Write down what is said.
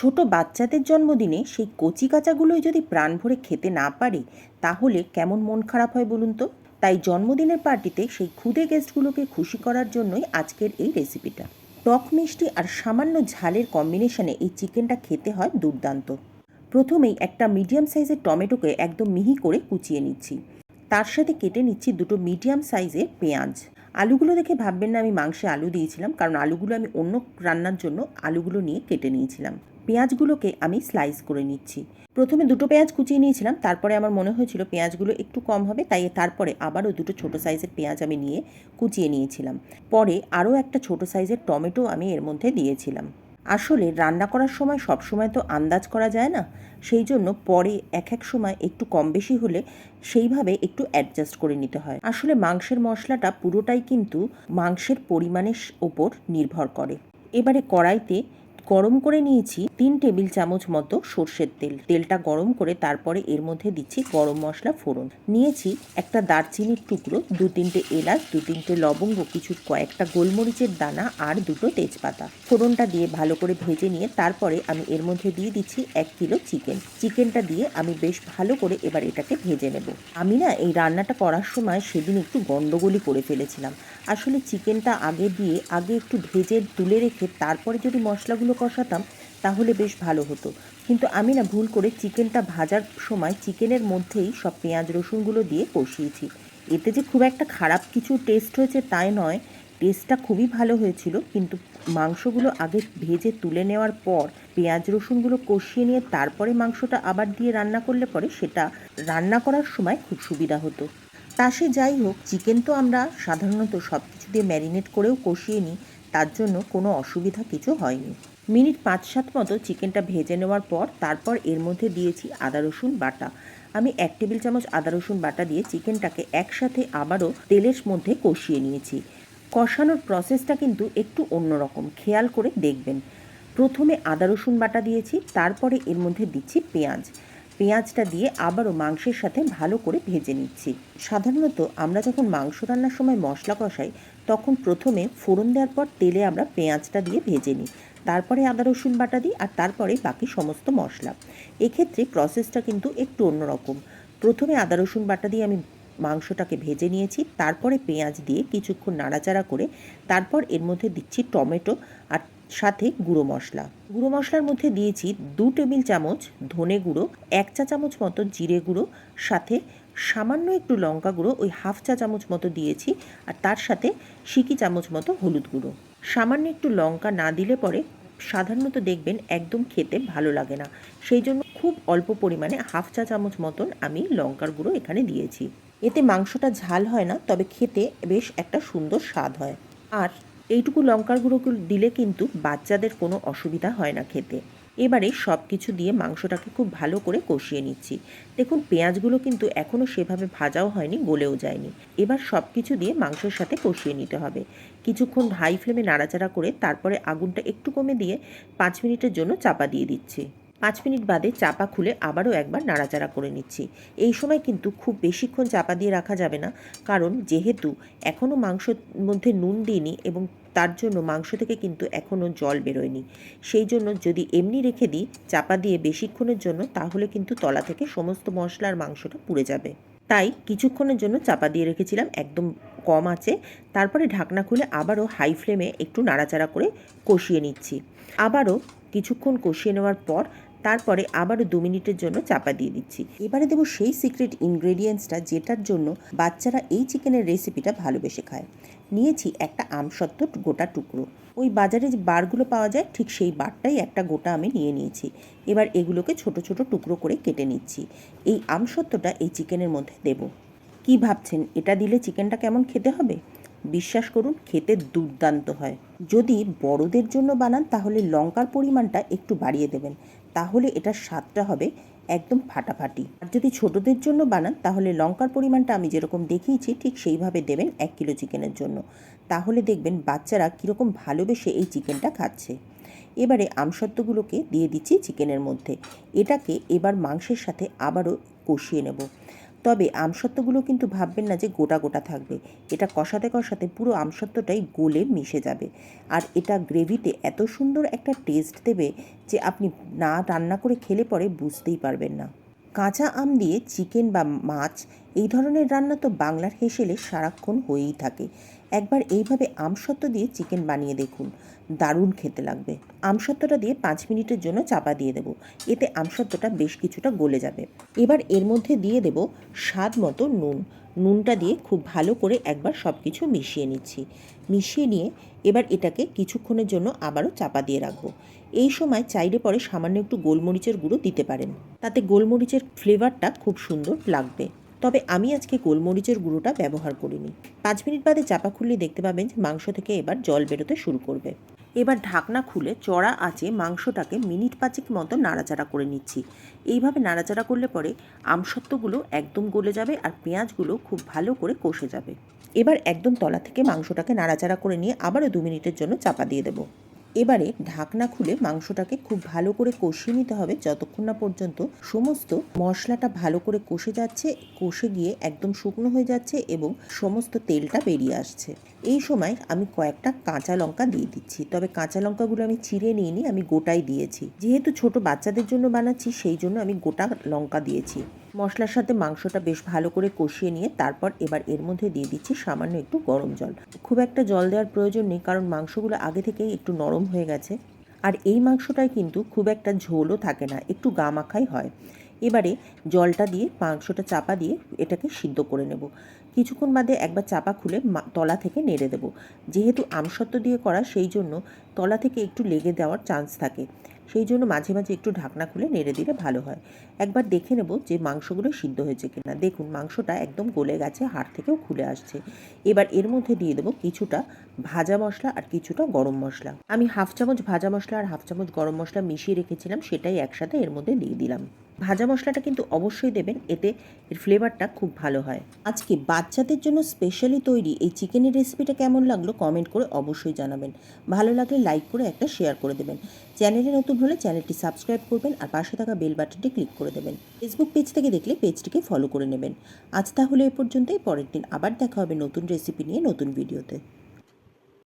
ছোট বাচ্চাদের জন্মদিনে সেই কচি কাঁচাগুলোই যদি প্রাণ ভরে খেতে না পারে, তাহলে কেমন মন খারাপ হয় বলুন তো? তাই জন্মদিনের পার্টিতে সেই ক্ষুদে গেস্টগুলোকে খুশি করার জন্যই আজকের এই রেসিপিটা। টক মিষ্টি আর সামান্য ঝালের কম্বিনেশনে এই চিকেনটা খেতে হয় দুর্দান্ত। প্রথমেই একটা মিডিয়াম সাইজের টমেটোকে একদম মিহি করে কুচিয়ে নিচ্ছি। তার সাথে কেটে নিচ্ছি দুটো মিডিয়াম সাইজের পেঁয়াজ। আলুগুলো দেখে ভাববেন না আমি মাংসে আলু দিয়েছিলাম, কারণ আলুগুলো আমি অন্য রান্নার জন্য আলুগুলো নিয়ে কেটে নিয়েছিলাম। পেঁয়াজগুলোকে আমি স্লাইস করে নিচ্ছি। প্রথমে দুটো পেঁয়াজ কুচিয়ে নিয়েছিলাম, তারপরে আমার মনে হয়েছিল পেঁয়াজগুলো একটু কম হবে, তাই তারপরে আবারও দুটো ছোট সাইজের পেঁয়াজ আমি নিয়ে কুচিয়ে নিয়েছিলাম। পরে আরও একটা ছোট সাইজের টমেটো আমি এর মধ্যে দিয়েছিলাম। আসলে রান্না করার সময় সব সময় তো আন্দাজ করা যায় না, সেই জন্য পরে এক এক সময় একটু কম বেশি হলে সেইভাবে একটু অ্যাডজাস্ট করে নিতে হয়। আসলে মাংসের মশলাটা পুরোটাই কিন্তু মাংসের পরিমাণের ওপর নির্ভর করে। এবারে কড়াইতে গরম করে নিয়েছি তিন টেবিল চামচ মতো সর্ষের তেল। তেলটা গরম করে তারপরে এর মধ্যে দিচ্ছি গরম মশলা ফোড়ন। নিয়েছি একটা দারচিনির টুকরো, দু তিনটে এলাচ, দু তিনটে লবঙ্গ, কিছু কয়েকটা গোলমরিচের দানা আর দুটো তেজপাতা। ফোড়নটা দিয়ে ভালো করে ভেজে নিয়ে তারপরে আমি এর মধ্যে দিয়ে দিচ্ছি এক কিলো চিকেন। চিকেনটা দিয়ে আমি বেশ ভালো করে এবার এটাকে ভেজে নেব। আমি না এই রান্নাটা করার সময় সেদিন একটু গন্ডগোলই করে ফেলেছিলাম। আসলে চিকেনটা আগে দিয়ে আগে একটু ভেজে তুলে রেখে তারপরে যদি মশলাগুলো কষাতাম, তাহলে বেশ ভালো হতো। কিন্তু আমি না ভুল করে চিকেনটা ভাজার সময় চিকেনের মধ্যেই সব পেঁয়াজ, রসুনগুলো দিয়ে কষিয়েছি। এতে যে খুব একটা খারাপ কিছু টেস্ট হয়েছে তাই নয় টেস্টটা খুবই ভালো হয়েছিল, কিন্তু মাংসগুলো আগে ভেজে তুলে নেওয়ার পর, পেঁয়াজ, রসুনগুলো কষিয়ে নিয়ে তারপরে মাংসটা আবার দিয়ে রান্না করলে পরে সেটা রান্না করার সময় খুব সুবিধা হতো। তা সে যাই হোক, চিকেন তো আমরা সাধারণত সব কিছু দিয়ে ম্যারিনেট করেও কষিয়ে নিই, তার জন্য কোনো অসুবিধা কিছু হয়নি। মিনিট পাঁচ সাত মতো চিকেনটা ভেজে নেওয়ার পর তারপর এর মধ্যে দিয়েছি আদা, রসুন, বাটা। আমি এক টেবিল চামচ আদা, রসুন, বাটা দিয়ে চিকেনটাকে একসাথে আবারও তেলের মধ্যে কষিয়ে নিয়েছি। কষানোর প্রসেসটা কিন্তু একটু অন্যরকম। খেয়াল করে দেখবেন। প্রথমে আদা, রসুন, বাটা দিয়েছি, তারপরে এর মধ্যে দিচ্ছি পেঁয়াজ। পেঁয়াজটা দিয়ে আবারও মাংসের সাথে ভালো করে ভেজে নিচ্ছি। সাধারণত আমরা যখন মাংস রান্নার সময় মশলা কষাই, তখন প্রথমে ফোড়ন দেওয়ার পর তেলে আমরা পেঁয়াজটা দিয়ে ভেজে নিই। তারপরে আদা, রসুন বাটা দিই আর তারপরে বাকি সমস্ত মশলা। এক্ষেত্রে প্রসেসটা কিন্তু একটু অন্যরকম। প্রথমে আদা, রসুন বাটা দিয়ে আমি মাংসটাকে ভেজে নিয়েছি, তারপরে পেঁয়াজ দিয়ে কিছুক্ষণ নাড়াচাড়া করে, তারপর এর মধ্যে দিচ্ছি টমেটো আর সাথে গুঁড়ো মশলা। গুঁড়ো মশলার মধ্যে দিয়েছি দু টেবিল চামচ ধনে গুঁড়ো, এক চা চামচ মতো জিরে গুঁড়ো, সাথে সামান্য একটু লঙ্কা গুঁড়ো, ওই হাফ চা চামচ মতো দিয়েছি, আর তার সাথে সিকি চামচ মতো হলুদ গুঁড়ো। সামান্য একটু লঙ্কা না দিলে পরে সাধারণত দেখবেন একদম খেতে ভালো লাগে না। সেই জন্য খুব অল্প পরিমাণে হাফ চা চামচ মতন আমি লঙ্কার গুঁড়ো এখানে দিয়েছি। এতে মাংসটা ঝাল হয় না, তবে খেতে বেশ একটা সুন্দর স্বাদ হয়। আর এইটুকু লঙ্কার গুঁড়ো দিলে কিন্তু বাচ্চাদের কোনো অসুবিধা হয় না খেতে। এবারে সব কিছু দিয়ে মাংসটাকে খুব ভালো করে কষিয়ে নিচ্ছি। দেখুন, পেঁয়াজগুলো কিন্তু এখনও সেভাবে ভাজাও হয়নি, গলেও যায়নি। এবার সব কিছু দিয়ে মাংসের সাথে কষিয়ে নিতে হবে। কিছুক্ষণ হাই ফ্লেমে নাড়াচাড়া করে তারপরে আগুনটা একটু কমে দিয়ে পাঁচ মিনিটের জন্য চাপা দিয়ে দিচ্ছি। পাঁচ মিনিট বাদে চাপা খুলে আবারও একবার নাড়াচাড়া করে নিচ্ছি। এই সময় কিন্তু খুব বেশিক্ষণ চাপা দিয়ে রাখা যাবে না, কারণ যেহেতু এখনও মাংসর মধ্যে নুন দিইনি এবং তার জন্য মাংস থেকে কিন্তু এখনও জল বেরোয়নি। সেই জন্য যদি এমনি রেখে দিই, চাপা দিয়ে বেশিক্ষণের জন্য, তাহলে কিন্তু তলা থেকে সমস্ত মশলার মাংসটা পুড়ে যাবে। তাই কিছুক্ষণের জন্য চাপা দিয়ে রেখেছিলাম, একদম কম আছে। তারপরে ঢাকনা খুলে আবারও হাই ফ্লেমে একটু নাড়াচাড়া করে কষিয়ে নিচ্ছি। আবারও কিছুক্ষণ কষিয়ে নেওয়ার পর, তারপরে আবারও দু মিনিটের জন্য চাপা দিয়ে দিচ্ছি। এবারে দেবো সেই সিক্রেট ইনগ্রেডিয়েন্টসটা যেটার জন্য বাচ্চারা এই চিকেনের রেসিপিটা ভালোবেসে খায়। নিয়েছি একটা আমসত্ত্ব গোটা টুকরো। ওই বাজারে যে বারগুলো পাওয়া যায়, ঠিক সেই বারটাই একটা গোটা আমি নিয়ে নিয়েছি। এবার এগুলোকে ছোট ছোট টুকরো করে কেটে নিচ্ছি। এই আমসত্ত্বটা এই চিকেনের মধ্যে দেব। কি ভাবছেন? এটা দিলে চিকেনটা কেমন খেতে হবে? বিশ্বাস করুন, খেতে দুর্দান্ত হয়। যদি বড়দের জন্য বানান, তাহলে লঙ্কার পরিমাণটা একটু বাড়িয়ে দেবেন। তাহলে এটার স্বাদটা হবে একদম ফাটাফাটি। আর যদি ছোটদের জন্য বানান, তাহলে লঙ্কার পরিমাণটা আমি যেরকম দেখিয়েছি, ঠিক সেইভাবে দেবেন এক কিলো চিকেনের জন্য। তাহলে দেখবেন বাচ্চারা কীরকম ভালোবেসে এই চিকেনটা খাচ্ছে। এবারে আমসত্ত্বগুলোকে দিয়ে দিচ্ছি চিকেনের মধ্যে। এটাকে এবার মাংসের সাথে আবারও কষিয়ে নেব। তবে আমসত্ত্বগুলো কিন্তু ভাববেন না যে গোটা গোটা থাকবে। এটা কষাতে কষাতে পুরো আমসত্ত্বটাই গোলে মিশে যাবে। আর এটা গ্রেভিতে এত সুন্দর একটা টেস্ট দেবে যে আপনি না রান্না করে খেলে পরে বুঝতেই পারবেন না। কাঁচা আম দিয়ে চিকেন বা মাছ এই ধরনের রান্না তো বাংলার হেসেলে সারাক্ষণ হয়েই থাকে। একবার এইভাবে আমসত্ত্ব দিয়ে চিকেন বানিয়ে দেখুন। দারুণ খেতে লাগবে। আমসত্ত্বটা দিয়ে পাঁচ মিনিটের জন্য চাপা দিয়ে দেবো। এতে আমসত্ত্বটা বেশ কিছুটা গলে যাবে। এবার এর মধ্যে দিয়ে দেব স্বাদ মতো নুন। নুনটা দিয়ে খুব ভালো করে একবার সব কিছু মিশিয়ে নিচ্ছি। মিশিয়ে নিয়ে এবার এটাকে কিছুক্ষণের জন্য আবারও চাপা দিয়ে রাখব। এই সময় চাইলে পরে সামান্য একটু গোলমরিচের গুঁড়ো দিতে পারেন। তাতে গোলমরিচের ফ্লেভারটা খুব সুন্দর লাগবে। তবে আমি আজকে গোলমরিচের গুঁড়োটা ব্যবহার করিনি। পাঁচ মিনিট বাদে চাপা খুললে দেখতে পাবেন যে মাংস থেকে এবার জল বেরোতে শুরু করবে। এবার ঢাকনা খুলে চড়া আঁচে মাংসটাকে মিনিট পাঁচেক মতো নাড়াচাড়া করে নিচ্ছি। এইভাবে নাড়াচাড়া করলে পরে আমসত্ত্বগুলো একদম গলে যাবে আর পেঁয়াজগুলো খুব ভালো করে কষে যাবে। এবার একদম তলা থেকে মাংসটাকে নাড়াচাড়া করে নিয়ে আবারও দু মিনিটের জন্য চাপা দিয়ে দেবো। এবারে ঢাকনা খুলে মাংসটাকে খুব ভালো করে কষিয়ে নিতে হবে। যতক্ষণ না পর্যন্ত সমস্ত মশলাটা ভালো করে কষে যাচ্ছে, কষে গিয়ে একদম শুকনো হয়ে যাচ্ছে এবং সমস্ত তেলটা বেরিয়ে আসছে। এই সময় আমি কয়েকটা কাঁচা লঙ্কা দিয়ে দিচ্ছি। তবে কাঁচা লঙ্কাগুলো আমি চিড়ে নিইনি, আমি গোটাই দিয়েছি। যেহেতু ছোট বাচ্চাদের জন্য বানাচ্ছি, সেই জন্য আমি গোটা লঙ্কা দিয়েছি। মশলার সাথে মাংসটা বেশ ভালো করে কষিয়ে নিয়ে তারপর এবার এর মধ্যে দিয়ে দিচ্ছি সামান্য একটু গরম জল। খুব একটা জল দেওয়ার প্রয়োজন নেই, কারণ মাংসগুলো আগে থেকেই একটু নরম হয়ে গেছে। আর এই মাংসটায় কিন্তু খুব একটা ঝোলও থাকে না, একটু গা মাখাই হয়। এবারে জলটা দিয়ে, মাংসটা চাপা দিয়ে এটাকে সিদ্ধ করে নেব। কিছুক্ষণ বাদে একবার চাপা খুলে তলা থেকে নেড়ে দেবো। যেহেতু আমসত্ত্ব দিয়ে করা, সেই জন্য তলা থেকে একটু লেগে দেওয়ার চান্স থাকে। সেই জন্য মাঝে মাঝে একটু ঢাকনা খুলে নেড়ে দিলে ভালো হয়। একবার দেখে নেব যে মাংসগুলো সিদ্ধ হয়েছে কিনা। দেখুন, মাংসটা একদম গলে গেছে, হাড় থেকেও খুলে আসছে। এবার এর মধ্যে দিয়ে দেবো কিছুটা ভাজা মশলা আর কিছুটা গরম মশলা। আমি হাফ চামচ ভাজা মশলা আর হাফ চামচ গরম মশলা মিশিয়ে রেখেছিলাম, সেটাই একসাথে এর মধ্যে দিয়ে দিলাম। ভাজা মশলাটা কিন্তু অবশ্যই দেবেন, এতে এর ফ্লেভারটা খুব ভালো হয়। আজকে বাচ্চাদের জন্য স্পেশালি তৈরি এই চিকেনের রেসিপিটা কেমন লাগল কমেন্ট করে অবশ্যই জানাবেন। ভালো লাগলে লাইক করে একটা শেয়ার করে দেবেন। চ্যানেলে নতুন হলে চ্যানেলটি সাবস্ক্রাইব করবেন আর পাশে থাকা বেল বাটনটি ক্লিক করে দেবেন। ফেসবুক পেজ থেকে দেখলে পেজটিকে ফলো করে নেবেন। আজ তাহলে এ পর্যন্তই, পরের দিন আবার দেখা হবে নতুন রেসিপি নিয়ে নতুন ভিডিওতে